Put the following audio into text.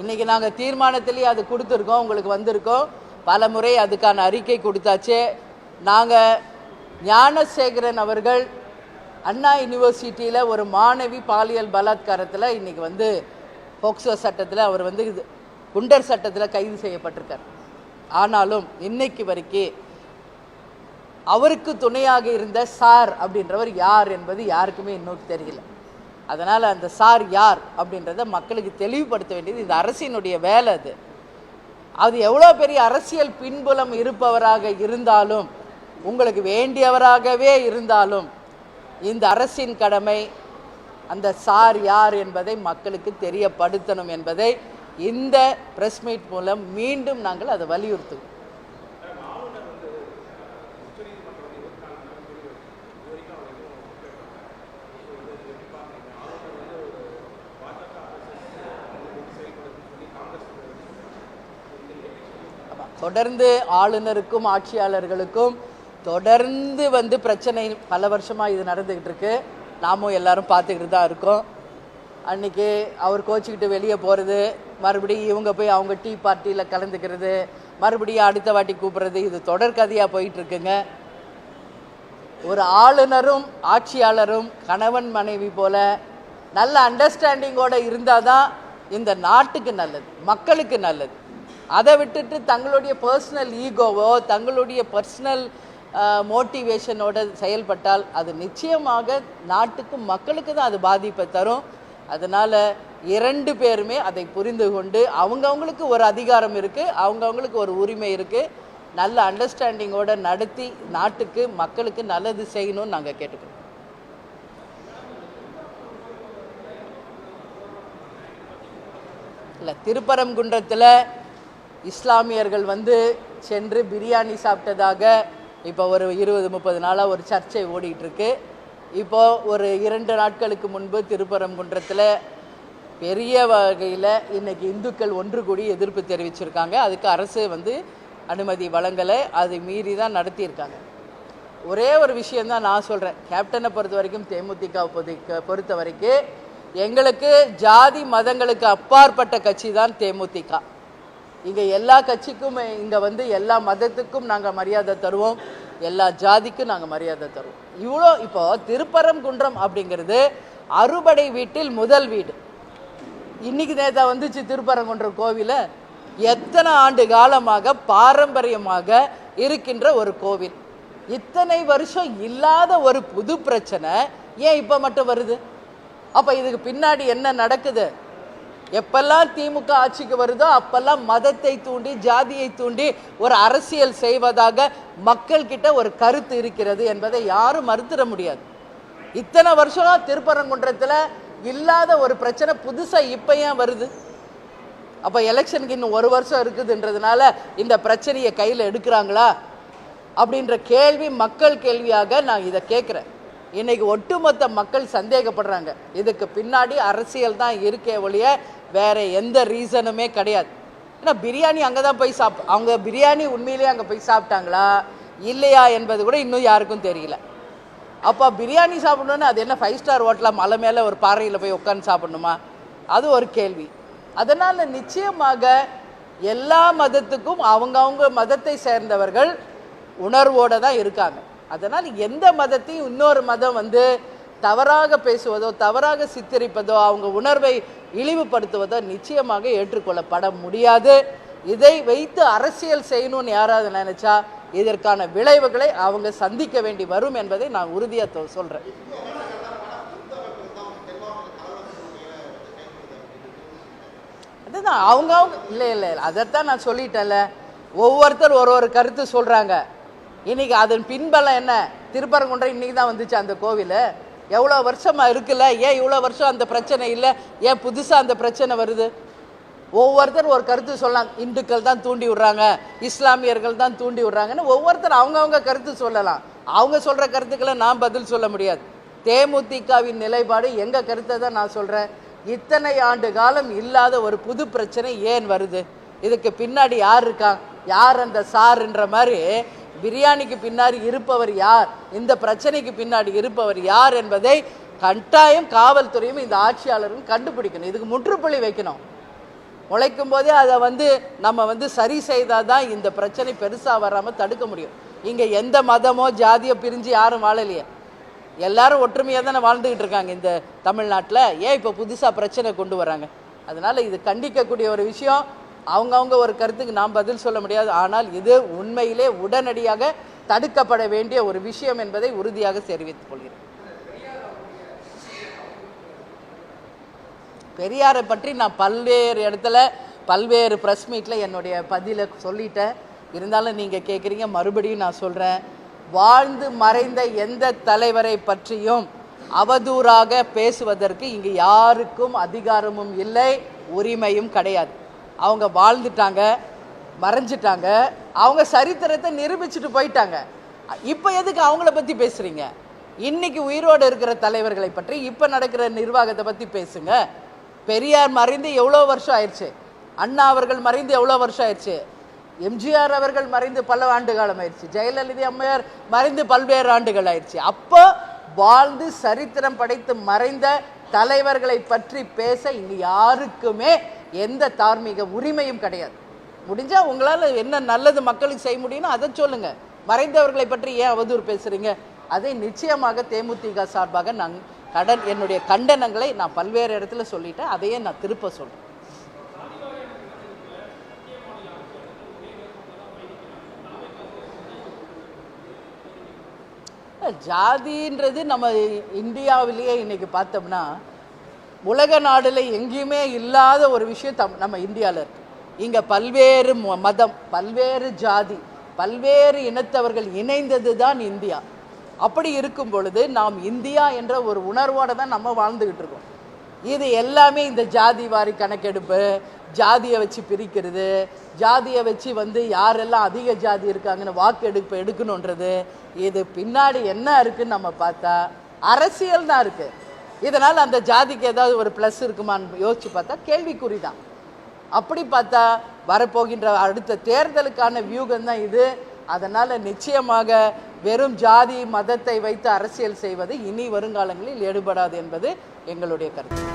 இன்னைக்கு நாங்கள் தீர்மானத்திலேயே அது கொடுத்துருக்கோம் உங்களுக்கு வந்திருக்கோம். பல முறை அதுக்கான அறிக்கை கொடுத்தாச்சு. நாங்கள் ஞானசேகரன் அவர்கள் அண்ணா யூனிவர்சிட்டியில் ஒரு மாணவி பாலியல் பலாத்காரத்தில் இன்னைக்கு வந்து போக்சோ சட்டத்தில் அவர் வந்து இது குண்டர் சட்டத்தில் கைது செய்யப்பட்டிருக்கார். ஆனாலும் இன்னைக்கு வரைக்கும் அவருக்கு துணையாக இருந்த சார் அப்படின்றவர் யார் என்பது யாருக்குமே இன்னும் தெரியல. அதனால் அந்த சார் யார் அப்படின்றத மக்களுக்கு தெளிவுபடுத்த வேண்டியது இந்த அரசினுடைய வேலை அது. அது எவ்வளோ பெரிய அரசியல் பின்புலம் இருப்பவராக இருந்தாலும் உங்களுக்கு வேண்டியவராகவே இருந்தாலும் இந்த அரசின் கடமை அந்த சார் யார் என்பதை மக்களுக்கு தெரியப்படுத்தணும் என்பதை இந்த பிரஸ் மீட் மூலம் மீண்டும் நாங்கள் அதை வலியுறுத்துவோம். தொடர்ந்து ஆளுநருக்கும் ஆட்சியாளர்களுக்கும் தொடர்ந்து வந்து பிரச்சனை பல வருஷமாக இது நடந்துக்கிட்டு இருக்கு. நாமும் எல்லாரும் பார்த்துக்கிட்டு தான் இருக்கோம். அன்னைக்கு அவர் கோச்சிக்கிட்டு வெளியே போகிறது மறுபடியும் இவங்க போய் அவங்க டீ பார்ட்டியில் கலந்துக்கிறது மறுபடியும் அடுத்த வாட்டி கூப்பிட்றது இது தொடர்கதையாக போயிட்டுருக்குங்க ஒரு ஆளுநரும் ஆட்சியாளரும் கணவன் மனைவி போல நல்ல அண்டர்ஸ்டாண்டிங்கோட இருந்தால் தான் இந்த நாட்டுக்கு நல்லது மக்களுக்கு நல்லது. அதை விட்டுட்டு தங்களுடைய பர்சனல் ஈகோவோ தங்களுடைய பர்சனல் மோட்டிவேஷனோட செயல்பட்டால் அது நிச்சயமாக நாட்டுக்கும் மக்களுக்கு தான் அது பாதிப்பை தரும். அதனால் இரண்டு பேருமே அதை புரிந்து கொண்டு அவங்கவுங்களுக்கு ஒரு அதிகாரம் இருக்குது அவங்கவுங்களுக்கு ஒரு உரிமை இருக்குது நல்ல அண்டர்ஸ்டாண்டிங்கோட நடத்தி நாட்டுக்கு மக்களுக்கு நல்லது செய்யணும்னு நாங்கள் கேட்டுக்கிறோம். இல்லை திருப்பரங்குன்றத்தில் இஸ்லாமியர்கள் வந்து சென்று பிரியாணி சாப்பிட்டதாக இப்போ ஒரு இருபது முப்பது நாளாக ஒரு சர்ச்சை ஓடிட்டுருக்கு இப்போது ஒரு இரண்டு நாட்களுக்கு முன்பு திருப்பரங்குன்றத்தில் பெரிய வகையில் இன்றைக்கி இந்துக்கள் ஒன்று கூடி எதிர்ப்பு தெரிவிச்சிருக்காங்க. அதுக்கு அரசு வந்து அனுமதி வழங்கலை. அதை மீறி தான் நடத்தியிருக்காங்க. ஒரே ஒரு விஷயந்தான் நான் சொல்கிறேன் கேப்டனை பொறுத்த வரைக்கும் தேமுதிக பொறுத்த பொறுத்த வரைக்கும் எங்களுக்கு ஜாதி மதங்களுக்கு அப்பாற்பட்ட கட்சி தான் தேமுதிக. இங்கே எல்லா கட்சிக்கும் இங்கே வந்து எல்லா மதத்துக்கும் நாங்கள் மரியாதை தருவோம். எல்லா ஜாதிக்கும் நாங்கள் மரியாதை தருவோம். இவ்வளோ இப்போ திருப்பரங்குன்றம் அப்படிங்கிறது அறுபடை வீட்டில் முதல் வீடு. இன்னைக்கு நேதா வந்துச்சு திருப்பரங்குன்றம் கோவில. எத்தனை ஆண்டு காலமாக பாரம்பரியமாக இருக்கின்ற ஒரு கோவில். இத்தனை வருஷம் இல்லாத ஒரு புது பிரச்சனை ஏன் இப்போ மட்டும் வருது? அப்போ இதுக்கு பின்னாடி என்ன நடக்குது? எப்பெல்லாம் திமுக ஆட்சிக்கு வருதோ அப்பெல்லாம் மதத்தை தூண்டி ஜாதியை தூண்டி ஒரு அரசியல் செய்வதாக மக்கள் கிட்ட ஒரு கருத்து இருக்கிறது என்பதை யாரும் மறுத்துட முடியாது. இத்தனை வருஷம் திருப்பரங்குன்றத்தில் இல்லாத ஒரு பிரச்சனை புதுசாக இப்போ ஏன் வருது? அப்போ எலெக்ஷனுக்கு இன்னும் ஒரு வருஷம் இருக்குதுன்றதுனால இந்த பிரச்சனையை கையில் எடுக்கிறாங்களா? அப்படின்ற கேள்வி மக்கள் கேள்வியாக நான் இதை கேட்குறேன். இன்னைக்கு ஒட்டுமொத்த மக்கள் சந்தேகப்படுறாங்க. இதுக்கு பின்னாடி அரசியல் தான் இருக்கே ஒழிய வேறு எந்த ரீசனுமே கிடையாது. ஏன்னா பிரியாணி அங்கே தான் போய் சாப் அவங்க பிரியாணி உண்மையிலேயே அங்கே போய் சாப்பிட்டாங்களா? இல்லையா என்பது கூட இன்னும் யாருக்கும் தெரியல. அப்போ பிரியாணி சாப்பிடணுன்னு அது என்ன ஃபைவ் ஸ்டார் ஹோட்டலாக மலை மேலே ஒரு பாறையில் போய் உட்காந்து சாப்பிடணுமா? அது ஒரு கேள்வி. அதனால் நிச்சயமாக எல்லா மதத்துக்கும் அவங்கவுங்க மதத்தை சேர்ந்தவர்கள் உணர்வோடு தான் இருக்காங்க. அதனால் எந்த மதத்தையும் இன்னொரு மதம் வந்து தவறாக பேசுவதோ தவறாக சித்தரிப்பதோ அவங்க உணர்வை இழிவுபடுத்துவதோ நிச்சயமாக ஏற்றுக்கொள்ளப்பட முடியாது. இதை வைத்து அரசியல் செய்யணும்னு யாராவது நினைச்சா இதற்கான விளைவுகளை அவங்க சந்திக்க வேண்டி வரும் என்பதை நான் உறுதியாக சொல்கிறேன் அதுதான் அவங்க அவங்க இல்லை இல்லை இல்லை அதைத்தான் நான் சொல்லிட்டேன்ல. ஒவ்வொருத்தர் ஒரு ஒரு கருத்து சொல்கிறாங்க இன்னைக்கு அதன் பின்பலம் என்ன? திருப்பரங்குன்றம் இன்னைக்கு தான் வந்துச்சு அந்த கோவில். எவ்வளோ வருஷமாக இருக்குல்ல? ஏன் இவ்வளோ வருஷம் அந்த பிரச்சனை இல்லை? ஏன் புதுசாக அந்த பிரச்சனை வருது? ஒவ்வொருத்தர் ஒரு கருத்து சொல்லலாம். இந்துக்கள் தான் தூண்டி விடுறாங்க. இஸ்லாமியர்கள் தான் தூண்டி விடுறாங்கன்னு ஒவ்வொருத்தர் அவங்கவுங்க கருத்து சொல்லலாம். அவங்க சொல்கிற கருத்துக்களை நான் பதில் சொல்ல முடியாது. தேமுதிகவின் நிலைப்பாடு எங்கள் கருத்தை தான் நான் சொல்கிறேன் இத்தனை ஆண்டு காலம் இல்லாத ஒரு புது பிரச்சனை ஏன் வருது? இதுக்கு பின்னாடி யார் இருக்கா? யார் அந்த சார்ன்ற மாதிரி பிரியாணிக்கு பின்னாடி இருப்பவர் யார்? இந்த பிரச்சனைக்கு பின்னாடி இருப்பவர் யார் என்பதை கட்டாயம் காவல்துறையும் இந்த ஆட்சியாளரும் கண்டுபிடிக்கணும். இதுக்கு முற்றுப்புள்ளி வைக்கணும். முளைக்கும் போதே அதை வந்து நம்ம வந்து சரி செய்தால் தான் இந்த பிரச்சனை பெருசாக வராமல் தடுக்க முடியும். இங்கே எந்த மதமோ ஜாதியோ பிரிஞ்சு யாரும் வாழலையே. எல்லாரும் ஒற்றுமையாக தானே வாழ்ந்துக்கிட்டு இருக்காங்க இந்த தமிழ்நாட்டில். ஏன் இப்போ புதுசாக பிரச்சனை கொண்டு வராங்க? அதனால் இது கண்டிக்கக்கூடிய ஒரு விஷயம். அவங்கவுங்க ஒரு கருத்துக்கு நாம் பதில் சொல்ல முடியாது. ஆனால் இது உண்மையிலே உடனடியாக தடுக்கப்பட வேண்டிய ஒரு விஷயம் என்பதை உறுதியாக தெரிவித்துக் கொள்கிறேன். பெரியாரை பற்றி நான் பல்வேறு இடத்துல பல்வேறு ப்ரெஸ் மீட்டில் என்னுடைய பதிலை சொல்லிட்டேன். இருந்தாலும் நீங்கள் கேட்குறீங்க மறுபடியும் நான் சொல்கிறேன் வாழ்ந்து மறைந்த எந்த தலைவரை பற்றியும் அவதூறாக பேசுவதற்கு இங்கு யாருக்கும் அதிகாரமும் இல்லை உரிமையும் கிடையாது. அவங்க வாழ்ந்துட்டாங்க மறைஞ்சிட்டாங்க அவங்க சரித்திரத்தை நிரூபிச்சுட்டு போயிட்டாங்க. இப்போ எதுக்கு அவங்கள பற்றி பேசுகிறீங்க இன்னைக்கு உயிரோடு இருக்கிற தலைவர்களை பற்றி இப்போ நடக்கிற நிர்வாகத்தை பற்றி பேசுங்க. பெரியார் மறைந்து எவ்வளோ வருஷம் ஆயிடுச்சு? அண்ணா அவர்கள் மறைந்து எவ்வளோ வருஷம் ஆயிடுச்சு? எம்ஜிஆர் அவர்கள் மறைந்து பல ஆண்டு காலம் ஆயிடுச்சு. ஜெயலலிதா அம்மையார் மறைந்து பல்வேறு ஆண்டுகள் ஆயிடுச்சு. அப்போ வாழ்ந்து சரித்திரம் படைத்து மறைந்த தலைவர்களை பற்றி பேச இனி யாருக்குமே எந்த தார்மீக உரிமையும் கிடையாது. முடிஞ்சால் உங்களால் என்ன நல்லது மக்களுக்கு செய்ய முடியும்னோ அதை சொல்லுங்கள் மறைந்தவர்களை பற்றி ஏன் அவதூறு பேசுகிறீங்க அதை நிச்சயமாக தேமுதிக சார்பாக நான் கடன் என்னுடைய கண்டனங்களை நான் பல்வேறு இடத்துல சொல்லிட்டேன். அதையே நான் திருப்ப சொல்கிறேன் ஜாதின்றது நம்ம இந்தியாவிலேயே இன்னைக்கு பார்த்தோம்னா உலக நாடில் எங்கேயுமே இல்லாத ஒரு விஷயம் தம் நம்ம இந்தியாவில் இருக்குது இங்கே பல்வேறு ம- மதம் பல்வேறு ஜாதி பல்வேறு இனத்தவர்கள் இணைந்தது தான் இந்தியா. அப்படி இருக்கும் பொழுது நாம் இந்தியா என்ற ஒரு உணர்வோடு தான் நம்ம வாழ்ந்துக்கிட்டு இருக்கோம். இது எல்லாமே இந்த ஜாதி வாரி கணக்கெடுப்பு ஜாதியை வச்சு பிரிக்கிறது ஜாதியை வச்சு வந்து யாரெல்லாம் அதிக ஜாதி இருக்காங்கன்னு வாக்கெடுப்பு எடுக்கணுன்றது இது பின்னாடி என்ன இருக்குன்னு நம்ம பார்த்தா அரசியல் தான் இருக்குது இதனால் அந்த ஜாதிக்கு ஏதாவது ஒரு ப்ளஸ் இருக்குமான்னு யோசிச்சு பார்த்தா கேள்விக்குறி தான் அப்படி பார்த்தா வரப்போகின்ற அடுத்த தேர்தலுக்கான வியூகம் தான் இது. அதனால் நிச்சயமாக வெறும் ஜாதி மதத்தை வைத்து அரசியல் செய்வது இனி வருங்காலங்களில் ஈடுபடாது என்பது எங்களுடைய கருத்து.